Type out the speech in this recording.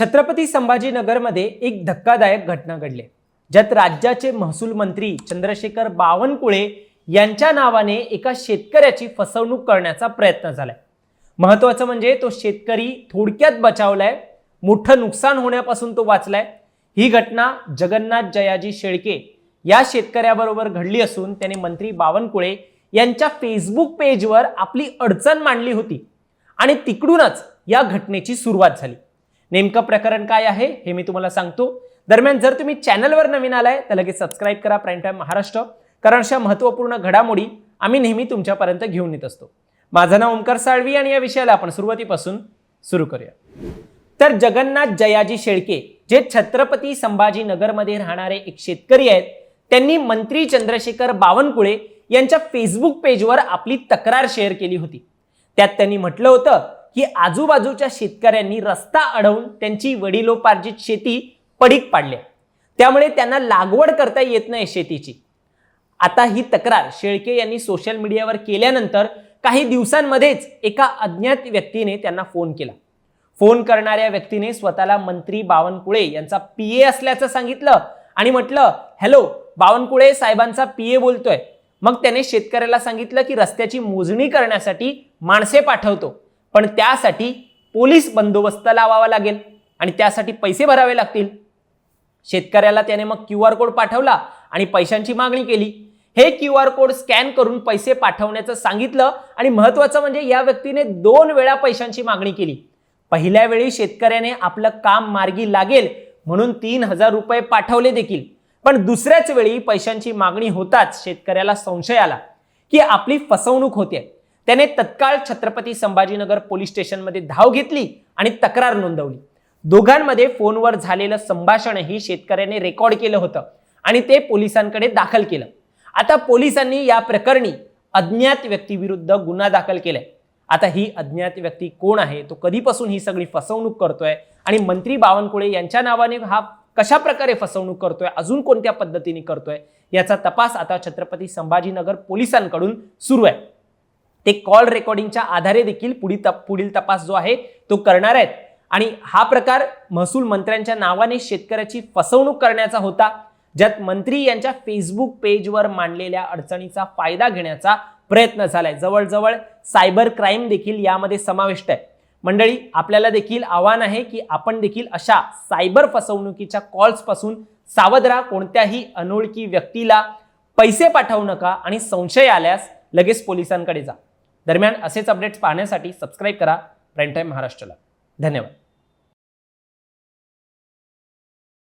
छत्रपती संभाजीनगरमध्ये एक धक्कादायक घटना घडली. आहे. ज्यात राज्याचे महसूल मंत्री चंद्रशेखर बावनकुळे यांच्या नावाने एका शेतकऱ्याची फसवणूक करण्याचा प्रयत्न झालाय. महत्वाचं म्हणजे तो शेतकरी थोडक्यात बचावलाय मोठं नुकसान होण्यापासून तो वाचलाय. ही घटना जगन्नाथ जयाजी शेळके या शेतकऱ्याबरोबर घडली असून त्याने मंत्री बावनकुळे यांच्या फेसबुक पेजवर आपली अडचण मांडली होती आणि तिकडूनच या घटनेची सुरुवात झाली. नेमकं प्रकरण काय आहे हे मी तुम्हाला सांगतो. दरम्यान जर तुम्ही चॅनलवर नवीन आलाय तर लगेच सबस्क्राईब करा प्राईम टाईम महाराष्ट्र. कारण अशा महत्त्वपूर्ण घडामोडी आम्ही नेहमी तुमच्यापर्यंत घेऊन येत असतो. माझं नाव ओंकार साळवी आणि या विषयाला आपण सुरुवातीपासून सुरू करूया. तर जगन्नाथ जयाजी शेळके जे छत्रपती संभाजीनगरमध्ये राहणारे एक शेतकरी आहेत त्यांनी मंत्री चंद्रशेखर बावनकुळे यांच्या फेसबुक पेजवर आपली तक्रार शेअर केली होती. त्यात त्यांनी म्हटलं होतं की आजूबाजूच्या शेतकऱ्यांनी रस्ता अडवून त्यांची वडिलोपार्जित शेती पडीक पाडल्या त्यामुळे त्यांना लागवड करता येत नाही शेतीची. आता ही तक्रार शेळके यांनी सोशल मीडियावर केल्यानंतर काही दिवसांमध्येच एका अज्ञात व्यक्तीने त्यांना फोन केला. फोन करणाऱ्या व्यक्तीने स्वतःला मंत्री बावनकुळे यांचा पीए असल्याचं सांगितलं आणि म्हटलं हॅलो बावनकुळे साहेबांचा पीए बोलतोय. मग त्याने शेतकऱ्याला सांगितलं की रस्त्याची मोजणी करण्यासाठी माणसे पाठवतो. पण त्यासाठी पोलीस बंदोबस्त लावावा लागेल आणि त्यासाठी पैसे भरावे लागतील. शेतकऱ्याला त्याने मग क्यू आर कोड पाठवला आणि पैशांची मागणी केली. हे क्यू आर कोड स्कॅन करून पैसे पाठवण्याचं सांगितलं आणि महत्वाचं म्हणजे या व्यक्तीने दोन वेळा पैशांची मागणी केली. पहिल्या वेळी शेतकऱ्याने आपलं काम मार्गी लागेल म्हणून तीन हजार रुपये पाठवले देखील. पण दुसऱ्याच वेळी पैशांची मागणी होताच शेतकऱ्याला संशय आला की आपली फसवणूक होते त्याने तत्काळ छत्रपती संभाजीनगर पोलीस स्टेशनमध्ये धाव घेतली आणि तक्रार नोंदवली. दोघांमध्ये फोनवर झालेलं संभाषणही शेतकऱ्याने रेकॉर्ड केलं होतं आणि ते पोलिसांकडे दाखल केलं. आता पोलिसांनी या प्रकरणी अज्ञात व्यक्तीविरुद्ध गुन्हा दाखल केलाय. आता ही अज्ञात व्यक्ती कोण आहे? तो कधीपासून ही सगळी फसवणूक करतोय? आणि मंत्री बावनकुळे यांच्या नावाने हा कशा प्रकारे फसवणूक करतोय? अजून कोणत्या पद्धतीने करतोय? याचा तपास आता छत्रपती संभाजीनगर पोलिसांकडून सुरू आहे. ते कॉल रेकॉर्डिंगच्या आधारे देखील पुढील तप पुढील तपास जो आहे तो करणार आहेत. आणि हा प्रकार महसूल मंत्र्यांच्या नावाने शेतकऱ्याची फसवणूक करण्याचा होता ज्यात मंत्री यांच्या फेसबुक पेजवर मांडलेल्या अडचणीचा फायदा घेण्याचा प्रयत्न झालाय. जवळजवळ सायबर क्राईम देखील यामध्ये समाविष्ट आहे. मंडळी आपल्याला देखील आव्हान आहे की आपण देखील अशा सायबर फसवणुकीच्या कॉल्सपासून सावध राहा. कोणत्याही अनोळखी व्यक्तीला पैसे पाठवू नका आणि संशय आल्यास लगेच पोलिसांकडे जा. दरम्यान असेच अपडेट्स पाहण्यासाठी सबस्क्राईब करा. प्राईम टाईम महाराष्ट्राला. धन्यवाद.